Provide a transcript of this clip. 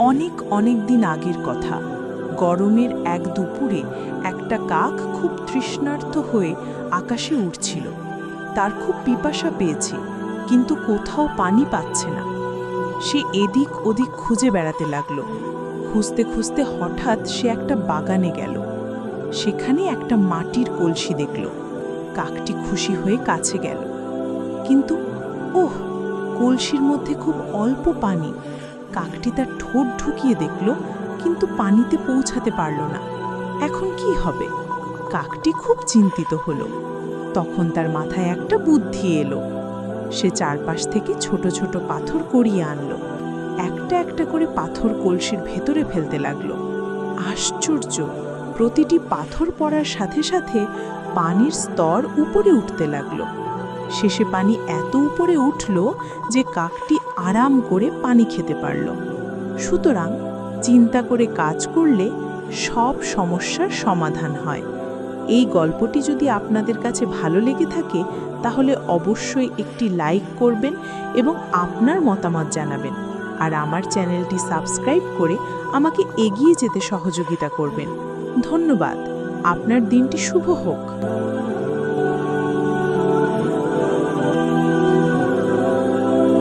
অনেক অনেক দিন আগের কথা। গরমের এক দুপুরে একটা কাক খুব তৃষ্ণার্থ হয়ে আকাশে উঠছিল তার খুব পিপাসা পেয়েছে, কিন্তু কোথাও পানি পাচ্ছে না। সে এদিক ওদিক খুঁজে বেড়াতে লাগল। খুঁজতে খুঁজতে হঠাৎ সে একটা বাগানে গেল। সেখানে একটা মাটির কলসি দেখল। কাকটি খুশি হয়ে কাছে গেল। কিন্তু ওহ, কলসির মধ্যে খুব অল্প পানি। কাকটি তার ঠোঁট ঢুকিয়ে দেখল, কিন্তু পানিতে পৌঁছাতে পারল না। এখন কি হবে? কাকটি খুব চিন্তিত হলো। তখন তার মাথায় একটা বুদ্ধি এলো। সে চারপাশ থেকে ছোট ছোট পাথর করিয়ে আনলো। একটা একটা করে পাথর কলসির ভেতরে ফেলতে লাগল। আশ্চর্য! প্রতিটি পাথর পড়ার সাথে সাথে পানির স্তর উপরে উঠতে লাগল। শেষে পানি এত উপরে উঠল যে কাকটি আরাম করে পানি খেতে পারল। সুতরাং চিন্তা করে কাজ করলে সব সমস্যার সমাধান হয়। এই গল্পটি যদি আপনাদের কাছে ভালো লেগে থাকে, তাহলে অবশ্যই একটি লাইক করবেন এবং আপনার মতামত জানাবেন। আর আমার চ্যানেলটি সাবস্ক্রাইব করে আমাকে এগিয়ে যেতে সহযোগিতা করবেন। ধন্যবাদ। আপনার দিনটি শুভ হোক।